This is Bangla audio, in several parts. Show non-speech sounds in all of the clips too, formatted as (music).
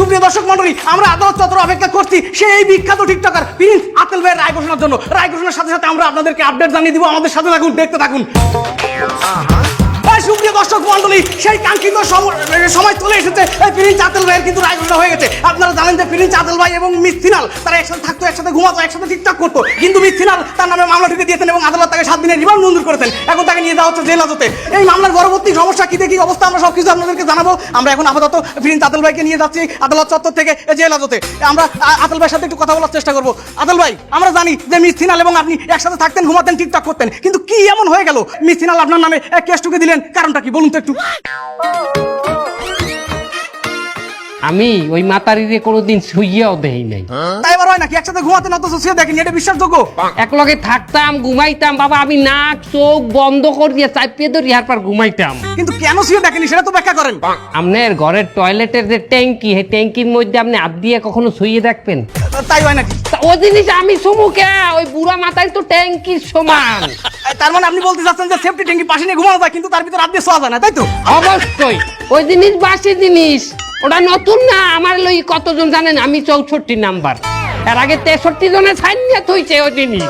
সুপ্রিয় দর্শক মন্ডলী আমরা আদালত চত্বর অপেক্ষা করছি। সেই বিখ্যাত টিকটকার প্রিন্স আতেল ভাইয়ের রায় ঘোষণার জন্য। রায় ঘোষণার সাথে সাথে আমরা আপনাদেরকে আপডেট জানিয়ে দিব। আমাদের সাথে থাকুন, দেখতে থাকুন। সুপ্রিয় দর্শক মন্ডলী সেই কাঙ্ক্ষিত সম- সময় চলে এসেছে। এই প্রিন্স আতেল ভাইয়ের কিন্তু রায় হয়ে গেছে। আপনারা জানেন যে প্রিন্স আতেল ভাই এবং মিস তারা একসাথে থাকতো, একসাথে ঘুমাতো, একসাথে ঠিকঠাক করতো। কিন্তু মিস তার নামে মামলা ঠুকে দিয়েছেন এবং আদালত তাকে সাত দিনের রিমান্ড মঞ্জুর করেছেন। এখন তাকে নিয়ে যাওয়া হচ্ছে জেল হাজতে। এই মামলার পরবর্তী সমস্যা কি, দেখি অবস্থা, আমরা সবকিছু আপনাদেরকে জানাব। আমরা এখন আপাতত প্রিন্স আতেল ভাইকে নিয়ে যাচ্ছি আদালত চত্বর থেকে জেল হাজতে। আমরা আতেল ভাইয়ের সাথে একটু কথা বলার চেষ্টা করব। আতেল ভাই, আমরা জানি যে মিস এবং আপনি একসাথে থাকতেন, ঘুমাতেন, ঠিকঠাক করতেন। কিন্তু কি এমন হয়ে গেল? মিস আপনার নামে এক কেস টুকে দিলেন। কারণটা কি বলুন তো একটু? আমি ওই মাতারিরে কোনোদিন শুইয়াও দেই নাই। তাই এবার হয় নাকি? একসাথে ঘুমাতেন অথচ সে দেখেন এটা বিশ্বাসযোগ্য? এক লগে থাকতাম ঘুমাইতাম বাবা আমি নাক চোখ বন্ধ করে দিয়ে চাপিয়ে ধরি আর পর ঘুমাইতাম। কিন্তু কেন শুয়ে দেখেনি সেটা তো ব্যাখ্যা করেন। আপনার ঘরের টয়লেটের যে ট্যাঙ্কি সেই ট্যাঙ্কির মধ্যে আপনি হাত দিয়ে কখনো শুয়ে দেখবেন? তাই হয় নাকি? ও জিনিস আমি সুমুকে ওই বুড়া মাথায় তো ট্যাঙ্কির সমান। তার মানে আপনি বলতে চাচ্ছেন যে সেফটি ট্যাঙ্কি পাশে নিয়ে ঘুমানো যায় কিন্তু তার ভিতর দিয়ে শোয়া যায় না তাই তো? অবশ্যই। ওই জিনিস বাসি জিনিস। ওটা নতুন না আমার লই কতজন জানেন? আমি চৌষট্টি নাম্বার। এর আগে তেষট্টি জনে সাইনিয়া থইছে ওই জিনিস।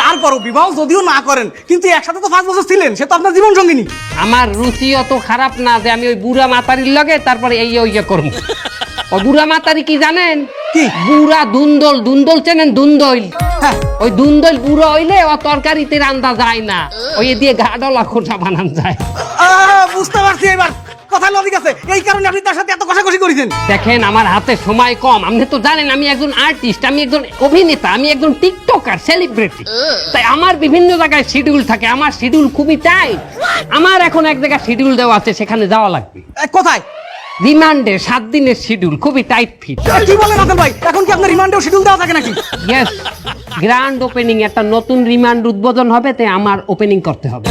তারপরও বিবাহ যদিও না করেন কিন্তু একসাথে তো পাঁচ বছর ছিলেন সে তো আপনার জীবন সঙ্গিনী। আমার রুচি অত খারাপ না যে আমি ওই বুড়া মাতারির লগে তারপরে এই ওই ইয়ে করব। (laughs) ও বুড়া মাতারি কি জানেন? কি? বুড়া দুন্দল দুন্দল চেনেন? দুন্দল হ্যাঁ। ওই দুন্দল বুড়ো হইলে ও তরকারিতে রান্দা যায় না। ওই দিয়ে গাডলা বানান যায়। বুঝতে পারছি এবার। কথা লজিক আছে। এই কারণে আপনি তার সাথে এত কষাকষি করেছেন। দেখেন আমার হাতে সময় কম। আপনি তো জানেন আমি একজন আর্টিস্ট আমি একজন অভিনেতা আমি একজন টিকটকার সেলিব্রিটি তাই আমার বিভিন্ন জায়গায় শিডিউল থাকে। আমার শিডিউল খুবই টাইট আমার এখন এক জায়গায় শিডিউল দেওয়া আছে সেখানে যাওয়া লাগবে। কোথায়? রিমান্ডে সাত দিনের শিডিউল খুবই টাইট ফিট কি বলেন আতেল ভাই? এখন কি আপনার রিমান্ডেও শিডিউল দেওয়া থাকে নাকি? ইয়েস গ্র্যান্ড ওপেনিং একটা নতুন রিমান্ড উদ্বোধন হবে তাই আমার ওপেনিং করতে হবে।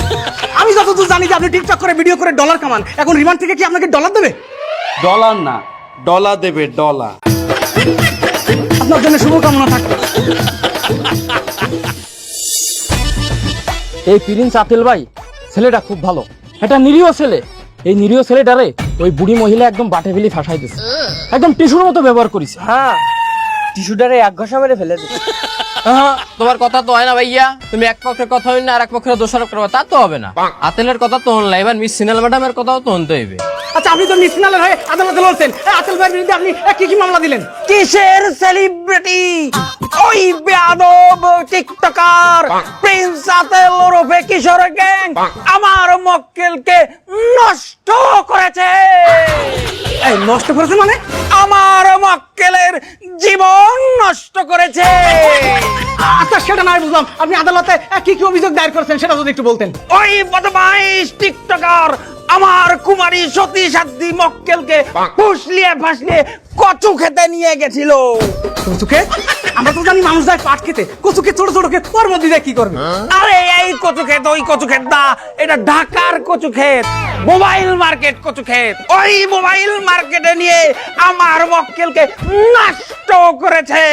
আমি যতদূর জানি যে আপনি টিকটক করে ভিডিও করে ডলার কামান। এখন রিমান্ড থেকে কি আপনাকে ডলার দেবে? ডলার না ডলা দেবে ডলা আপনার জন্য শুভকামনা থাকবে এই প্রিন্স আতেল ভাই ছেলেটা খুব ভালো। এটা নিরীহ ছেলে। এই নিরীহ ছেলেটারে ওই বুড়ি মহিলা একদম বাটে ফেলি ফাঁসাই দিছে। একদম টিস্যুর মতো ব্যবহার করিস হ্যাঁ টিস্যুটারে এক ঘষা মেরে ফেলে দিছে। তোমার কথা তো হয় না ভাইয়া। তুমি এক পক্ষের কথা হই না আর এক পক্ষের দোষারোপ করবা তা তো হবে না। আতেলের কথা তো হন এবার মিস সিনেল ম্যাডামের কথাও তো হনতে হইবে। আচ্ছা আপনি তো মিসনালের হয়ে আদালতে লড়ছেন। আতেল ভাইয়ের বিরুদ্ধে আপনি কি কি মামলা দিলেন? কিসের সেলিব্রিটি ওই বেয়াদব টিকটকার প্রিন্স আতেল ওরফে কিশোর গ্যাং আমার মক্কেলকে নষ্ট করেছে। এই নষ্ট করেছে মানে? আমার মক্কেলের জীবন নষ্ট করেছে। আচ্ছা সেটা নয় বুঝলাম। আপনি আদালতে কি কি অভিযোগ দায়ের করেছেন সেটা যদি একটু বলতেন। ওই বদমাইশ টিকটকার আমার কুমারী সতী সাধ্যী মক্কেলকে ফুসলিয়ে ফাসলিয়ে কচু খেতে নিয়ে গেছিল। কচুকে? আমরা তো জানি মানুষ যায় পাট খেতে। কচুকে ছোট ছোট খেত ওর মধ্যে দিয়ে কি করবে? আরে এই কচু ক্ষেত ওই কচু ক্ষেত না এটা ঢাকার কচু ক্ষেত মোবাইল মার্কেট কচু ক্ষেত ওই মোবাইল মার্কেটে নিয়ে আমার মক্কেলকে নষ্ট করেছে।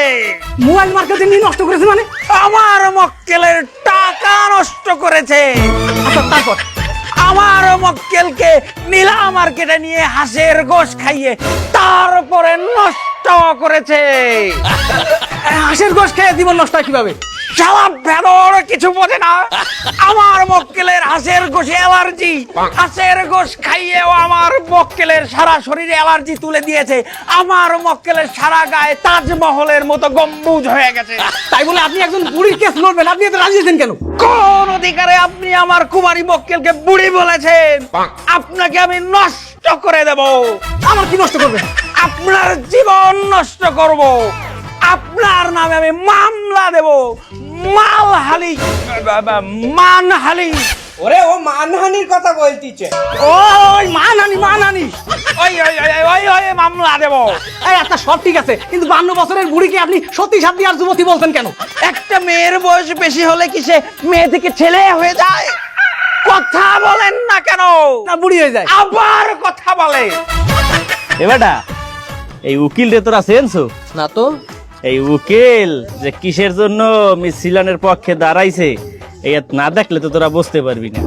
মোবাইল মার্কেটিং নিয়ে নষ্ট করেছে মানে? আমার মক্কেলের টাকা নষ্ট করেছে। আচ্ছা তারপর? আমার মক্কেলকে নীলা মার্কেটে নিয়ে হাঁসের গোশ খাইয়ে তারপরে নষ্ট করেছে। (laughs) হাসের গোশ খেয়ে জীবন নষ্ট কীভাবে? শালা ভেদর কিছু বোঝে না। আমার মক্কেলের হাঁসের গোশে অ্যালার্জি। হাঁসের গোশ খাইয়েও আমার মক্কেলের সারা শরীরে অ্যালার্জি তুলে দিয়েছে। আমার মক্কেলের সারা গায়ে তাজমহলের মতো গম্বুজ হয়ে গেছে। তাই বলে আপনি একজন বুড়ির কেস লড়বেন আপনি এতে রাজি আছেন কেন? কোন অধিকারে আপনি আমার কুমারী মক্কেলকে বুড়ি বলেছেন? আপনাকে আমি নষ্ট করে দেব। আমার কি নষ্ট করবেন? আপনার জীবন নষ্ট করব। আপনার নামে আমি মামলা দেব। মালহালি মানহালি। ওরে ও মানহানির কথা বলতিছে। ওই মা নানি মা নানি ওই ওই ওই ওই মামলা দেব। এই আচ্ছা সব ঠিক আছে কিন্তু বান্ন বছরের বুড়িকে আপনি সত্যি সাথী আর যুবতী বলছেন কেন? একটা মেয়ের বয়স বেশি হলে কি সে মেয়ে থেকে ছেলে হয়ে যায়? কথা বলেন না কেন? না বুড়ি হয়ে যায়। আবার কথা বলে। এবারটা এই উকিল রে তোরা চেনছো? না তো। এই উকিল যে কিসের জন্য মিস সিলানের পক্ষে দাঁড়াইছে এই না দেখলে তো তোরা বুঝতে পারবি না।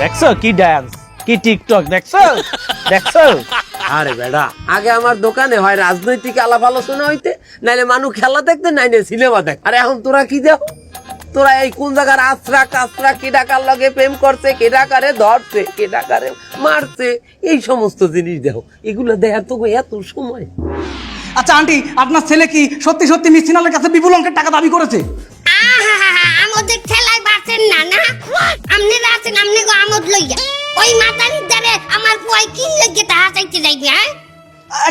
দেখছ কি ডান্স কি টিকটক দেখছ? দেখছ? আরে বেড়া আগে আমার দোকানে হয় রাজনৈতিক আলাপ আলোচনা হইতে নাইলে মানুষ খেলা দেখতে নাইলে সিনেমা দেখ আরে এখন তোরা কি দেও তোরা এই কোন জায়গার আশ্রা কাশ্রা কে ডাকার লগে প্রেম করছে কে ডাকারে ধরছে কে ডাকারে মারছে এই সমস্ত জিনিস দেখো। এগুলো দেখার তো এত সময়। আচ্ছা আন্টি আপনার ছেলে কি সত্যি সত্যি মিস সিনালের কাছে বিপুল অঙ্কের টাকা দাবি করেছে? আমাদের ঠেলায় বাড়ছেন না না? আমনেরা আছেন আমনে গো আমদ লইয়া। ওই মাতারির দ্বারে আমার পুয়াই কিন লেগে তাহা চাইতে যাইবে হ্যাঁ?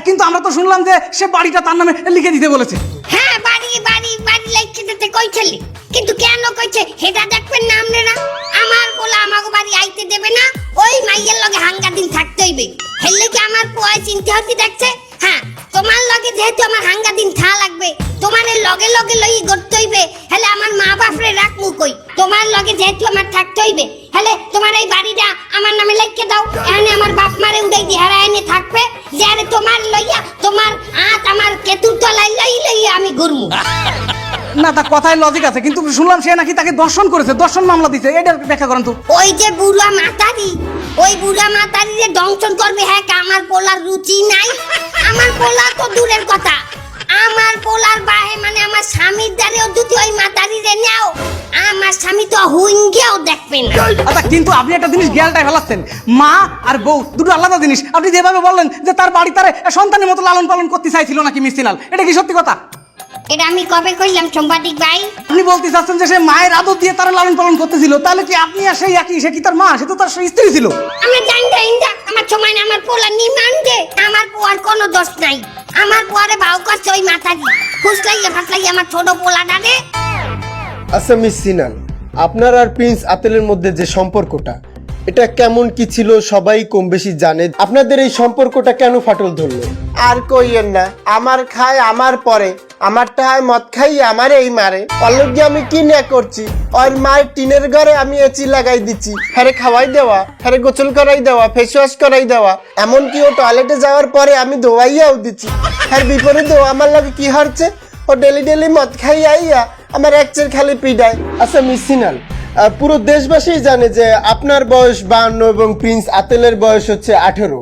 কিন্তু আমরা তো শুনলাম যে সে বাড়িটা তার নামে লিখে দিতে বলেছে। হ্যাঁ বাড়ি বাড়ি বাড়ি লিখে দিতে কইছিলি। কিন্তু কেন কইছে সেটা দেখবেন না আপনারা? আমার বলা আমাকে বাড়ি আইতে দেবে না ওই মাইয়ের লগে হাঙ্গা দিন থাকতে হইবে। হেললে কি আমার পোয়ায় চিনতে হতে দেখছে হ্যাঁ তোমার লগে যেহেতু আমার হাঙ্গা দিন থা লাগবে, তোমার লগে লগে লই করতে হইবে, হেলে আমার মা বাপরে রাখমু কই? তোমার লগে যেহেতু আমার থাকতে হইবে, হেলে তোমার এই বাড়িটা আমার নামে লিখে দাও, এখানে আমার বাপ মারে উড়াই দিহারা হারা এনে থাকবে যে আরে তোমার লইয়া, তোমার আত আমার কেতুর তলায় লই লইয়া আমি ঘুরমু। (laughs) না তা কথায় লজিক আছে কিন্তু শুনলাম সে নাকি তাকে দর্শন করেছে দর্শন মামলা দিছে এটা ব্যাখ্যা করেন তো। ওই যে বুড়া মাতারি ওই বুড়া মাতারি যে দংশন করবে হ্যাঁ আমার পোলার রুচি নাই। আমার পোলা তো দূরের কথা। আমার পোলার বাহে মানে আমার স্বামীর দ্বারেও যদি ওই মাতারি রে নেও আমার স্বামী তো হুইঙ্গেও দেখবে না। আচ্ছা কিন্তু আপনি একটা জিনিস গেলটাই ফেলাচ্ছেন। মা আর বউ দুটো আলাদা জিনিস। আপনি যেভাবে বললেন যে তার বাড়ি তার সন্তানের মতো লালন পালন করতে চাইছিল নাকি মিস এটা কি সত্যি কথা? এটা আমি কবে কইলাম সাংবাদিক ভাই? আপনি বলতে চাচ্ছেন যে সে মায়ের আদর দিয়ে তারা লালন পালন করতেছিল তাহলে কি আপনি আর সেই একই সে কি তার মা? সে তো তার স্ত্রী ছিল। আমরা জানতে ইন্দা আমার সময় না আমার পোলা নিমান দে। আমার পোয়ার কোনো দোষ নাই। আমার পোয়ারে ভাও করছে ওই মাতারি ফুসলাইয়া ফাসলাইয়া আমার ছোট পোলাটা রে আচ্ছা মিস সিনাল আপনার আর প্রিন্স আতেলের মধ্যে যে সম্পর্কটা এটা কেমন কি ছিল সবাই কম বেশি জানে। আপনাদের এই সম্পর্কটা কেন ফাটল ধরলো? আর কইয়েন না আমার খায় আমার পরে। আমারটা হয় মদ খাই আমার এই মারে। অলরেডি আমি কি না করছি ওর মায়ের টিনের ঘরে আমি এচি লাগাই দিচ্ছি। হ্যারে খাওয়াই দেওয়া হ্যারে গোসল করাই দেওয়া ফেস ওয়াশ করাই দেওয়া। এমনকি ও টয়লেটে যাওয়ার পরে আমি ধোয়াইয়াও দিচ্ছি। হ্যার বিপরীতে ও আমার লাগে কি হচ্ছে ও ডেলি ডেলি মদ খাই আইয়া আমার এক চের খালি পিডায়। আচ্ছা মিস সিনাল আহ, পুরো দেশবাসী জানে যে আপনার বয়স বান্ন এবং প্রিন্স আতেলের বয়স হচ্ছে আঠেরো।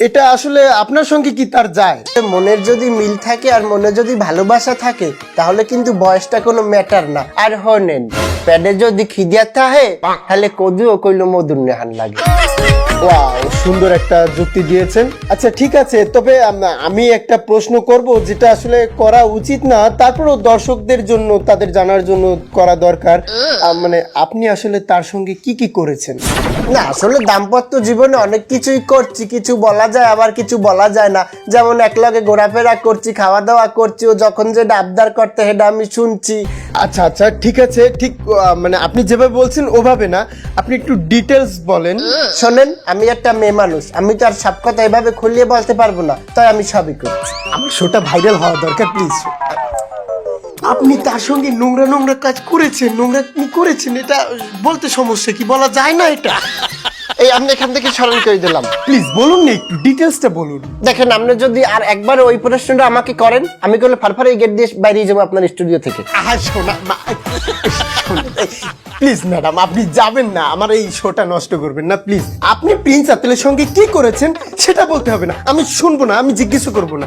এটা আসলে আপনার সঙ্গে কি তার যায়? মনের যদি মিল থাকে আর মনে যদি ভালোবাসা থাকে, তাহলে কিন্তু বয়সটা কোনো ম্যাটার না। আর হনেন। প্যাডে যদি খিদিয়া থাকে তাহলে কদুও কইলো মধুর নেহান লাগে। ওয়াও সুন্দর একটা যুক্তি দিয়েছেন। আচ্ছা ঠিক আছে তবে আমি একটা প্রশ্ন করব যেটা আসলে করা উচিত না তারপরেও দর্শকদের জন্য তাদের জানার জন্য করা দরকার। মানে আপনি আসলে তার সঙ্গে কি কি করেছেন? না আসলে দাম্পত্য জীবনে অনেক কিছুই করছি কিছু বলা যায় আবার কিছু বলা যায় না। যেমন একলগে ঘোরাফেরা করছি খাওয়া দাওয়া করছি ও যখন যে আবদার করতে সেটা আমি শুনছি। আচ্ছা আচ্ছা ঠিক আছে ঠিক মানে আপনি যেভাবে বলছেন ওভাবে না, আপনি একটু ডিটেলস বলেন। শোনেন, আমি একটা মেয়ে মানুষ, আমি তো আর সব কথা এভাবে খুলিয়ে বলতে পারব না, তাই আমি সবই করছি। আমার শোটা ভাইরাল হওয়া দরকার প্লিজ আপনি তার সঙ্গে নোংরা নোংরা কাজ করেছেন, নোংরা কি করেছেন, এটা বলতে সমস্যা কি? বলা যায় না এটা। এই আপনি এখান থেকে স্মরণ করে দিলাম। প্লিজ বলুন না একটু ডিটেলসটা বলুন। দেখেন আপনি যদি আর একবার ওই প্রশ্নটা আমাকে করেন আমি করলে ফারফারে এই গেট দিয়ে বাইরে যাব আপনার স্টুডিও থেকে। আহা শোনা প্লিজ ম্যাডাম আপনি যাবেন না আমার এই শোটা নষ্ট করবেন না প্লিজ আপনি প্রিন্স আতেলের সঙ্গে কি করেছেন সেটা বলতে হবে না। আমি শুনব না আমি জিজ্ঞেস করব না।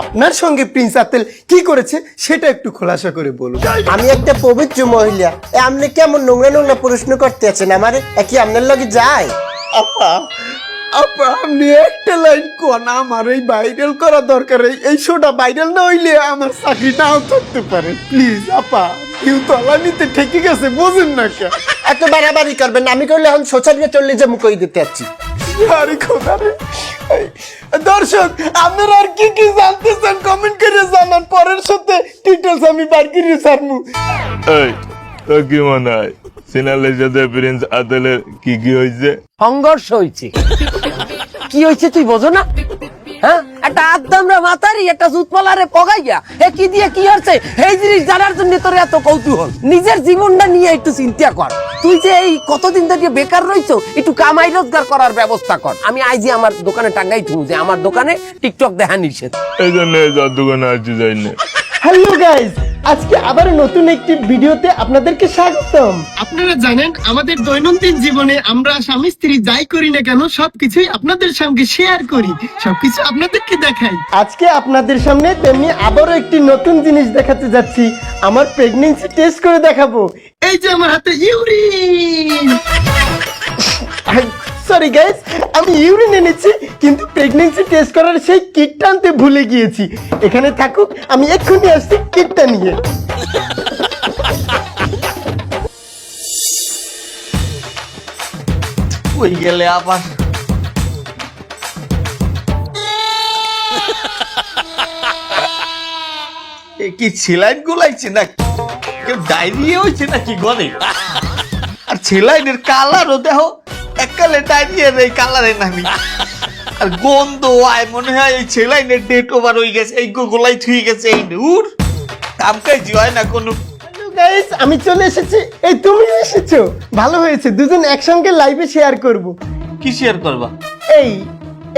আপনার সঙ্গে প্রিন্স আতেল কি করেছে সেটা একটু খোলাসা করে বলুন। আমি একটা পবিত্র মহিলা আপনি কেমন নোংরা নোংরা প্রশ্ন করতে আছেন আমার? কি আপনার লগে যায়? আপা আপা আপনি একটা লাইন কোন? আমার এই ভাইরাল করা দরকার। এই- শোটা ভাইরাল না হইলে আমার চাকরি নাও থাকতে পারে। প্লিজ আপা কেউ তলা নিতে ঠেকে গেছে বোঝেন না কে? এত বাড়াবাড়ি করবেন আমি করলে এখন সোশ্যাল মিডিয়া চললে যে মুখই দিতে যাচ্ছি। আরে খোদা রে। দর্শক আপনারা আর কি কি জানতে চান কমেন্ট করে জানান। পরের সাথে ডিটেলস আমি বার করে ছাড়বো। এই কি মনে হয়? সিনালের সাথে প্রিন্স কি কি হয়েছে? সংঘর্ষ হয়েছে। কি হয়েছে তুই বোঝো না? হ্যাঁ? একটা আদামরা মাতারি একটা জুতমালারে পগাইয়া এ কি দিয়ে কি হচ্ছে? এই জিনিস জানার জন্য তোর এত কৌতূহল। নিজের জীবনটা নিয়ে একটু চিন্তা কর। তুই যে এই কতদিন ধরে বেকার রইছো একটু কামাই রোজগার করার ব্যবস্থা কর। আমি আইজি আমার দোকানে টাঙ্গাই থু যে আমার দোকানে টিকটক দেখা নিষেধ। এই জন্য দোকানে আসছি যাই না হ্যালো গাইস আজকে আবার নতুন একটি ভিডিওতে আপনাদেরকে স্বাগতম। আপনারা জানেন আমাদের দৈনন্দিন জীবনে আমরা স্বামী স্ত্রী যাই করি না কেন সবকিছুই আপনাদের সঙ্গে শেয়ার করি সবকিছু আপনাদেরকে দেখাই। আজকে আপনাদের সামনে তেমনি আবারও একটি নতুন জিনিস দেখাতে যাচ্ছি। আমার প্রেগনেন্সি টেস্ট করে দেখাবো। এই যে আমার হাতে ইউরিন সরি গাইস আমি ইউরিন এনেছি, কিন্তু প্রেগনেন্সি টেস্ট করার সেই কিটটা আনতে ভুলে গিয়েছি। এখানে থাকুক, আমি এক্ষুনি আসছি কিটটা নিয়ে। ওই গেলে আবার। এ কি ছেলাইন গুলাইছে না কেউ ডায়রিয়া হয়েছে নাকি ঘরে আর ছেলাইনের কালারও দেহ একালে ডায়রিয়ার এই কালারে নামি। আর গন্ধ আয় মনে হয় এই ছেলাইনের ডেট ওভার হয়ে গেছে এই গোলাই থুই গেছে এই নূর কাম কাজ হয় না কোনো? গাইস আমি চলে এসেছি। এই তুমি এসেছ? ভালো হয়েছে দুজন একসঙ্গে লাইভে শেয়ার করব। কি শেয়ার করবা? এই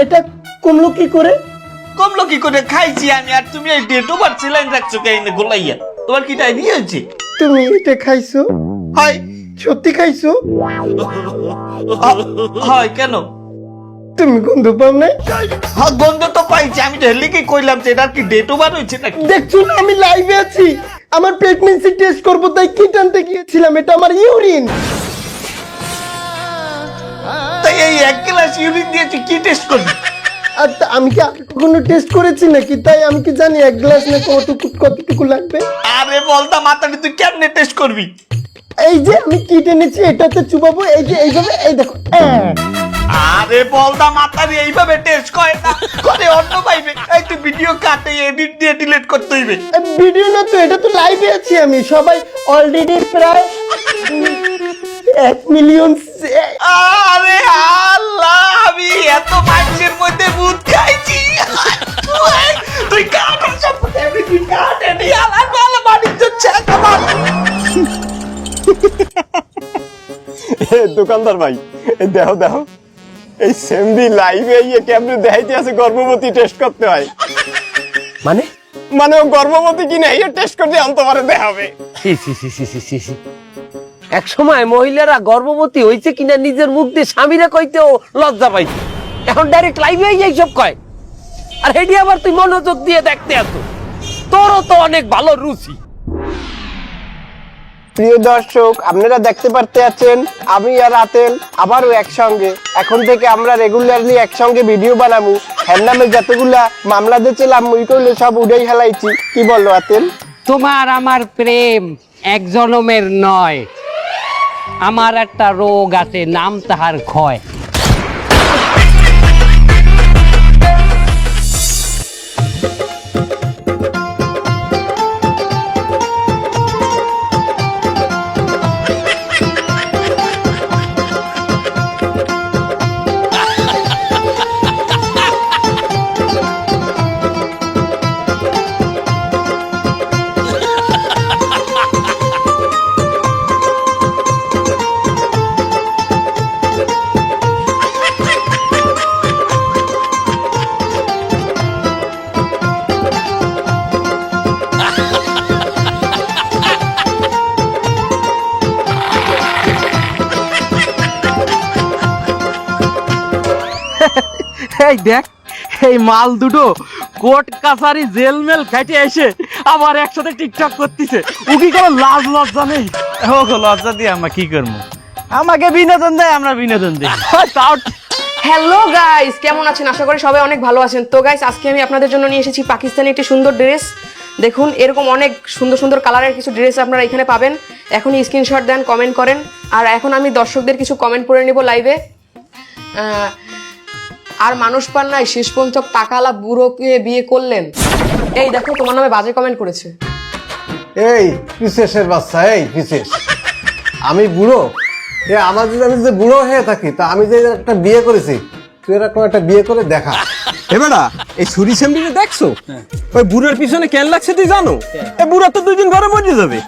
এটা কমলো কি করে? কমলো কি করে? খাইছি আমি আর তুমি এই ডেট ওভার ছেলাইন রাখছো কেন? গোলাইয়া। তোমার কি ডায়রিয়া হয়েছে? তুমি এটা খাইছো? হয়। সত্যি খাইছো? হয় কেন? তুমি গন্ধ পাও নাই? হ্যাঁ গন্ধ তো পাইছি আমি তো হেলিকে কইলাম যে এটার কি ডেট ওভার হয়েছে নাকি? দেখছ না আমি লাইভে আছি। আমার প্রেগনেন্সি টেস্ট করব তাই কিট আনতে গিয়েছিলাম? এটা আমার ইউরিন তাই এই এক গ্লাস ইউরিন দিয়ে তুই কি টেস্ট করবি? আর আমি কি আগে কখনো টেস্ট করেছি নাকি? তাই আমি কি জানি এক গ্লাস না কতটুকু কতটুকু লাগবে? আরে বলতা মাথাটা তুই কেমনে টেস্ট করবি? এই যে আমি কিট এনেছি এটাতে চুবাবো এই যে এইভাবে এই দেখো। আরে বলদা মাথারি এইভাবে টেস্ট করে না করে অন্য পাইবে। এই তো ভিডিও কাটে এডিট দিয়ে ডিলিট করতে হইবে। ভিডিও না তো এটা তো লাইভে আছি আমি সবাই অলরেডি প্রায় এক মিলিয়ন আরে আল্লাহ আমি এত মানুষের মধ্যে ভূত খাইছি। তুই কাটে সব তুই কাটে নিয়ে আলার ভালো বাণিজ্য চেক আমার দোকানদার ভাই এই দেখো দেখো। এই সেমবি লাইভে ইয়ে কেমনে দেখাইতে আছে গর্ভবতী টেস্ট করতে হয়। মানে? মানে ও গর্ভবতী কিনা এই টেস্ট করতে আনতে পারে দেখাবে। এক সময় মহিলারা গর্ভবতী হইছে কিনা নিজের মুখ দিয়ে স্বামীরা কইতেও লজ্জা পাইছে। এখন ডাইরেক্ট লাইভে এইসব কয়। আর হেডি আবার তুই মনোযোগ দিয়ে দেখতে আসো। তোরও তো অনেক ভালো রুচি। প্রিয় দর্শক, আপনারা দেখতে পারতে আছেন, আমি আর আতেল আবারও একসঙ্গে। এখন থেকে আমরা রেগুলারলি একসঙ্গে ভিডিও বানাবো। এর নামে যতগুলা মামলা দিয়েছিলাম মুই করলে সব উড়েই হেলাইছি। কি বলল আতেল? তোমার আমার প্রেম এক জনমের নয়, আমার একটা রোগ আছে, নাম তাহার ক্ষয়। এই দেখ এই মাল দুটো কোর্ট কাছারি জেল মেল খাইতে এসে আবার একসাথে টিকটক করতেছে। ও কি কোনো লাজ লজ্জা নেই? ও লজ্জা দিয়ে আমরা কি করব? আমাকে বিনোদন দেয় আমরা বিনোদন দিই। তাও হ্যালো গাইস কেমন আছেন? আশা করি সবাই অনেক ভালো আছেন। তো গাইস আজকে আমি আপনাদের জন্য নিয়ে এসেছি পাকিস্তানি একটি সুন্দর ড্রেস দেখুন এরকম অনেক সুন্দর সুন্দর কালারের কিছু ড্রেস আপনারা এখানে পাবেন। এখনই স্ক্রিনশট দেন কমেন্ট করেন। আর এখন আমি দর্শকদের কিছু কমেন্ট পড়ে নিব লাইভে আর মানুষ পান নাই শেষ পর্যন্ত টাকালা বুড়োকে বিয়ে করলেন। এই দেখো তোমার নামে বাজে কমেন্ট করেছে। এই বিশেষের বাচ্চা এই বিশেষ আমি বুড়ো? এ আমার যদি আমি যে বুড়ো হয়ে থাকি তা আমি যে একটা বিয়ে করেছি তুই এরকম একটা বিয়ে করে দেখা। এবারা এই ছুরি দেখছ? ওই বুড়োর পিছনে কেন লাগছে তুই জানো? এই বুড়ো তো দুই দিন ঘরে মরে যাবে।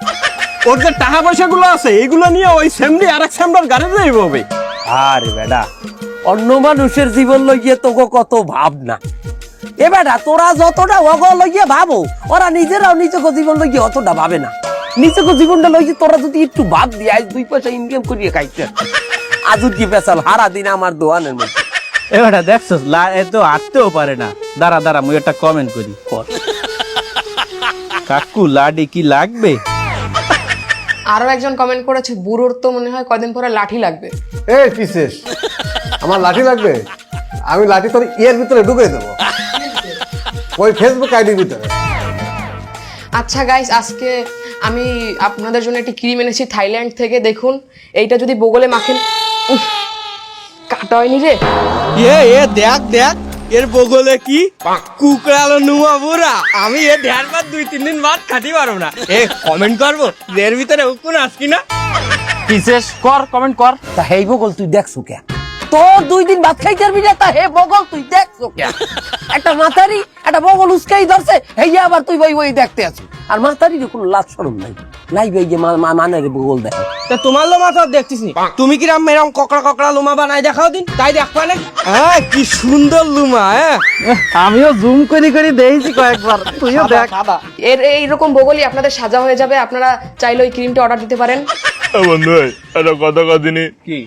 ওর যে টাকা পয়সা গুলো আছে এগুলো নিয়ে ওই সেমডি আর এক সেমডার গাড়ি যাইব হবে। আরে বেডা অন্য মানুষের জীবন লইয়ে তোকে কত ভাবনা। এ বেটা তোরা যতটা অগ লইয়ে ভাবো ওরা নিজেরাও নিজেকে জীবন লইয়ে অতটা ভাবে না। নিজেকে জীবনটা লইয়ে তোরা যদি একটু ভাব দিয়ে আজ দুই পয়সা ইনকাম করিয়ে খাইতে। আজুর কি পেশাল হারা দিন আমার দোয়ানের মধ্যে। এবারে দেখছ এ তো আটতেও পারে না। দাঁড়া দাঁড়া মুই একটা কমেন্ট করি কাকু লাডি কি লাগবে? আরও একজন কমেন্ট করেছে বুড়োর তো মনে হয় কদিন পরে লাঠি লাগবে। এ পিসেস আমার লাঠি লাগবে? আমি লাঠি তোর ইয়ের ভিতরে ঢুকে দেবো। ওই ফেসবুক আইডির ভিতরে। আচ্ছা গাইস আজকে আমি আপনাদের জন্য একটি ক্রিম এনেছি থাইল্যান্ড থেকে। দেখুন এইটা যদি বগলে মাখেন উফ, কাটা হয়নি রে। এ এ দেখ দেখ এর বগলে কি? কুকরালো নুমা বুড়া। আমি এ ধ্যান বাদ দুই তিন দিন বাদ খাটি পারব না। এ কমেন্ট করব? এর ভিতরে উকুন আসকি না? বিশেষ কর কমেন্ট কর। তা হেই বগল তুই দেখছ কে? তোর দুই দিন ভাত খাইতে পারবি না তা হে বগল তুই দেখছ একটা মাথারি একটা বগল উস্কাই ধরছে হেই আবার তুই বই বই দেখতে আছো। আর মাথারি কোনো লাজ শরম নাই। নাই ভাই যে বগল দেখে। তা তোমার লোমা তো তুমি কিরাম এরম ককড়া ককড়া লোমা বানাই দেখাও দিন? তাই দেখবা না হ্যাঁ কি সুন্দর লুমা হ্যাঁ। আমিও জুম করে করে দেখছি কয়েকবার। তুইও দেখ। এর এইরকম বগলই আপনাদের সাজা হয়ে যাবে। আপনারা চাইলে ওই ক্রিমটা অর্ডার দিতে পারেন। বন্ধু একটা কথা কদিনই? কি?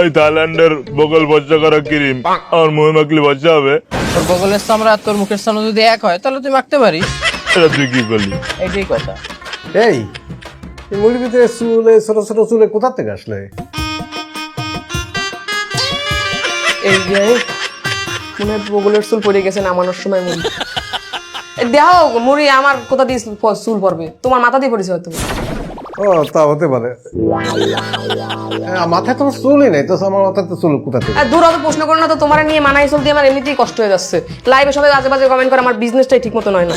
ওই থাইল্যান্ডের বগল বজ্জা করা ক্রিম। আমার মুহে মাখলে বজ্জা হবে? তোর বগলের সামরা আর তোর মুখের সামনে যদি এক হয় তাহলে তুই মাখতে পারিস। এটা তুই কি করলি? এইটাই কথা। এই এই মুড়ির ভিতরে চুলে ছোট ছোট চুলে কোথা থেকে আসলে? এই যে মনে বগলের চুল পড়ে গেছে নামানোর সময় মুড়ি দেখাও মুড়ি আমার কোথা দিয়ে চুল পড়বে? তোমার মাথা দিয়ে পড়েছে হয়তো। ও, তা হতে পারে। মাথায় তোমার চুলই নেই, তো আমার মাথায় তো চুল কোথা থেকে? দূর অত প্রশ্ন করো না তো, তোমার নিয়ে মানায় চলতে আমার এমনিতেই কষ্ট হয়ে যাচ্ছে। লাইভে সবাই আজে বাজে কমেন্ট করে, আমার বিজনেসটাই ঠিক মতো নয় না।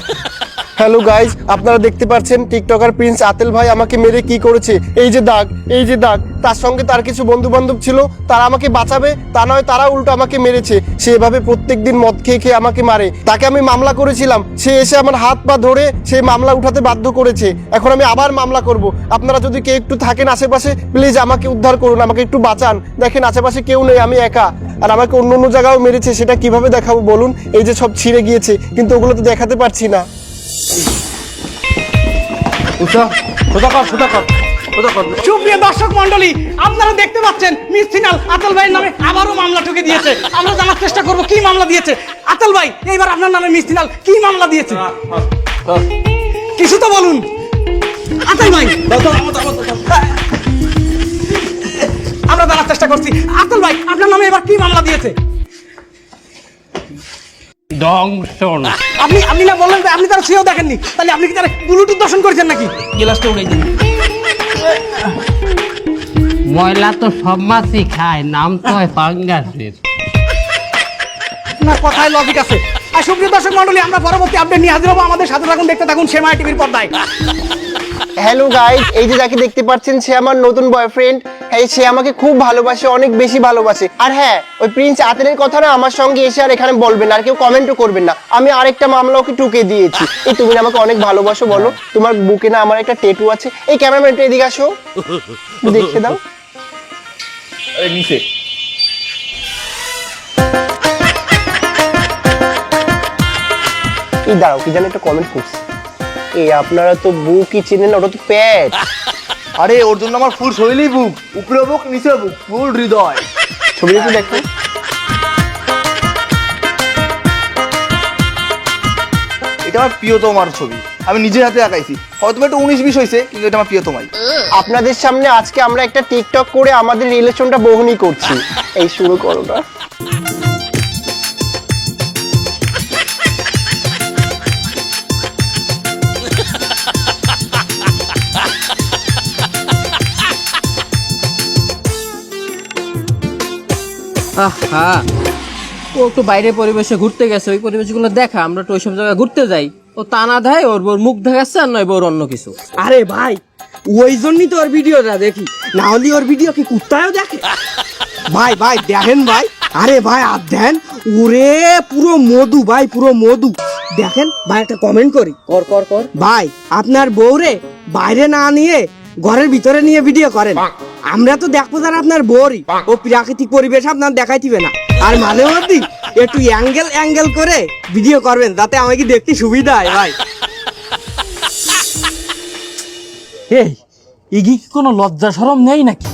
হ্যালো গাইজ আপনারা দেখতে পাচ্ছেন টিকটকার প্রিন্স আতেল ভাই আমাকে মেরে কি করেছে? এই যে দাগ, এই যে দাগ। তার সঙ্গে তার কিছু বন্ধু বান্ধব ছিল, তারা আমাকে বাঁচাবে, তা নয়, তারা উল্টো আমাকে মেরেছে। সে এভাবে প্রত্যেক দিন মদ খেয়ে খেয়ে আমাকে মারে। তাকে আমি মামলা করেছিলাম। সে এসে আমার হাত পা ধরে সে মামলা উঠাতে বাধ্য করেছে। এখন আমি আবার মামলা করব। আপনারা যদি কেউ একটু থাকেন আশেপাশে প্লিজ আমাকে উদ্ধার করুন, আমাকে একটু বাঁচান। দেখেন, আশেপাশে কেউ নেই, আমি একা। আর আমাকে অন্য অন্য জায়গাও মেরেছে, সেটা কীভাবে দেখাবো বলুন? এই যে সব ছিঁড়ে গিয়েছে, কিন্তু ওগুলো তো দেখাতে পারছি না। ভাই আপনার নামে কি মামলা দিয়েছে? কিছু তো বলুন। ভাই, আমরা জানার চেষ্টা করছি। আতল ভাই, আপনার নামে এবার কি মামলা দিয়েছে? দংশন আপনি আপনি না বললেন আপনি তার সেও দেখেননি তাহলে আপনি কি তার ব্লুটুথ দর্শন করেছেন নাকি? গ্লাসটা উড়াই দিন। ময়লা তো সব মাছই খায় নাম তো হয় পাঙ্গাসের। না কথায় লজিক আছে। আর সুপ্রিয় দর্শক মন্ডলী আমরা পরবর্তী আপডেট নিয়ে হাজির হব। আমাদের সাথে থাকুন দেখতে থাকুন সেমাই টিভির পর্দায়। হ্যালো গাইজ এই যে যাকে দেখতে পাচ্ছেন সে আমার নতুন বয়ফ্রেন্ড এই সে আমাকে খুব ভালোবাসে অনেক বেশি ভালোবাসে। আর হ্যাঁ ওই প্রিন্স আতেনের কথা না আমার সঙ্গে এসে আর এখানে বলবেন আর কেউ কমেন্টও করবেন না। আমি আরেকটা মামলা ওকে টুকে দিয়েছি। এই তুমি আমাকে অনেক ভালোবাসো বলো তোমার বুকে না আমার একটা টেটু আছে। এই ক্যামেরাম্যান একটু এদিকে আসো। দেখে দাও। নিচে। এই দাঁড়াও কি জানি একটা কমেন্ট করছি। এই আপনারা তো বুকই চেনেন না ওটা তো প্যাট আরে, ওর জন্য আমার ফুল শরীরই বুক, উপরে বুক, নিচে বুক, ফুল হৃদয়। ছবিটা একটু দেখো। এটা আমার প্রিয়তমার ছবি। আমি নিজের হাতে আঁকাইছি। হয়তো একটু উনিশ বিশ হয়েছে কিন্তু এটা আমার প্রিয়তমাই। আপনাদের সামনে আজকে আমরা একটা টিকটক করে আমাদের রিলেশনটা বহনই করছি। এই শুরু করো না। আহা। ও একটু বাইরে পরিবেশে ঘুরতে গেছে ওই পরিবেশগুলো দেখা আমরা তো ওইসব জায়গায় ঘুরতে যাই। ও তা না দেয় ওর ওর মুখ দেখাচ্ছে আর নয় ওর অন্য কিছু। আরে ভাই ওই জন্যই তো ওর ভিডিওটা দেখি না হলে ওর ভিডিও কি কুত্তায়ও দেখে? ভাই ভাই দেখেন ভাই আরে ভাই আর দেন ওরে পুরো মধু ভাই পুরো মধু। দেখেন ভাই একটা কমেন্ট করি। কর কর কর। ভাই আপনার বউরে বাইরে না নিয়ে ঘরের ভিতরে নিয়ে ভিডিও করেন। আমরা তো দেখব যারা আপনার বোরই ও প্রাকৃতিক পরিবেশ আপনার দেখাইতিবে না। আর মাঝে মধ্যে একটু অ্যাঙ্গেল অ্যাঙ্গেল করে ভিডিও করবেন যাতে আমাকে দেখতে সুবিধা হয় ভাই। এই ইগি কি কোনো লজ্জা সরম নেই নাকি?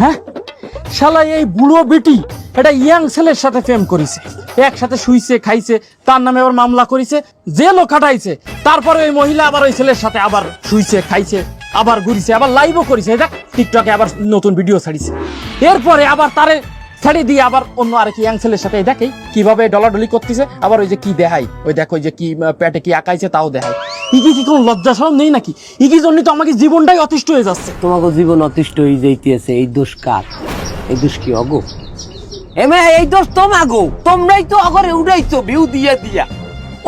হ্যাঁ? শালা এই বুড়ো বেটি এটা ইয়াং ছেলের সাথে প্রেম করিছে। একসাথে শুইছে খাইছে তার নামে আবার মামলা করিছে জেলও খাটাইছে। তারপরে ওই মহিলা আবার ওই ছেলের সাথে আবার শুইছে খাইছে। আবার ঘুরিছে, আবার লাইভও করেছে এটা টিকটকে আবার নতুন ভিডিও ছাড়িছে। এরপরে আবার তারে ছাড়িয়ে দিয়ে আবার অন্য আরেক ইয়াং ছেলের সাথে দেখেই কীভাবে ডলাডলি করতেছে, আবার ওই যে কি দেখাই ওই দেখো যে কি পেটে কি আঁকাইছে তাও দেখাই ইকি কি কোনো লজ্জা সরম নেই নাকি? ইকি জন্য তো আমাকে জীবনটাই অতিষ্ঠ হয়ে যাচ্ছে। তোমাকে জীবন অতিষ্ঠ হয়ে যাইতেছে, এই দোষ কার? এই দোষ কি অগো? এমে এই দোষ তোমাগো? তোমরাই তো অগরে উড়াইছো, ভিউ দিয়া দিয়া।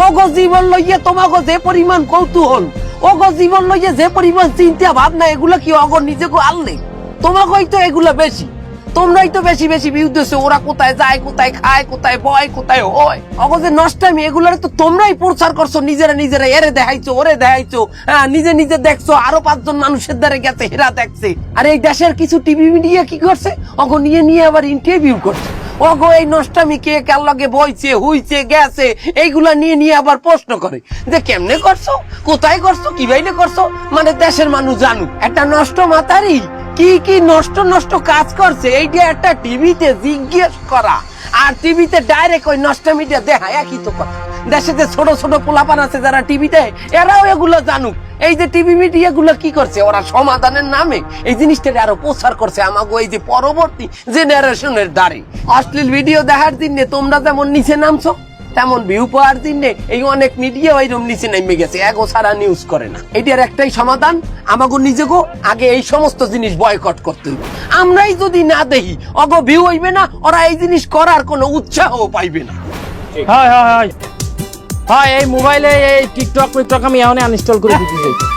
ওগো জীবন লইয়া তোমাগো যে পরিমাণ কৌতূহল ওগো জীবন লইয়া যে পরিমাণ চিন্তা, ভাবনা, এগুলা কি অগর নিজেকে আনলে? তো এগুলা বেশি। তোমরাই তো বেশি বেশি ওরা কোথায় যায়, কোথায় খায়, কোথায় বয়, কোথায় হয়। অগো নষ্টামি তো তোমরাই প্রচার করছ, নিজেরা নিজেরা, এরে দেখাইছো, ওরে দেখাইছো হ্যাঁ নিজে নিজে দেখছ, আরও পাঁচজন মানুষের দ্বারা গেছে, হেরা দেখছে। আর এই দেশের কিছু টিভি মিডিয়া কি করছে? অগো নিয়ে নিয়ে আবার ইন্টারভিউ করছে। ওগো, এই নষ্টামি কে কার লগে বইছে, হুইছে, গেছে, এইগুলা নিয়ে নিয়ে আবার প্রশ্ন করে। যে কেমনে করছ? কোথায় করছ? কি বাইলে করছ? মানে দেশের মানুষ জানুক। একটা নষ্ট মাতারি কি কি নষ্ট নষ্ট কাজ করছে, এইটা একটা টিভিতে জিজ্ঞেস করা। আর টিভিতে ডাইরেক্ট ওই নষ্ট মিডিয়া দেখা একই তো কথা। দেশে যে ছোট ছোট পোলাপান আছে যারা টিভিতে, এরাও এগুলো জানুক। এই যে টিভি মিডিয়া গুলো কি করছে? ওরা সমাধানের নামে এই জিনিসটা আরও প্রচার করছে। আমাকে এই যে পরবর্তী জেনারেশনের দ্বারে অশ্লীল ভিডিও দেখার দিনে তোমরা যেমন নিচে নামছো, তেমন ভিউ পাওয়ার দিনে এই অনেক মিডিয়া ওইরকম নিচে নেমে গেছে। এগো সারা নিউজ করে না। এটার একটাই সমাধান আমাকে নিজেকে আগে এই সমস্ত জিনিস বয়কট করতে হইবে। আমরাই যদি না দেখি, অগ ভিউ হইবে না, ওরা এই জিনিস করার কোনো উৎসাহ পাইবে না। হয় হয় হয় হয় এই মোবাইলে এই টিকটক টিকটক আমি এখন আনইনস্টল করে দিতে চাই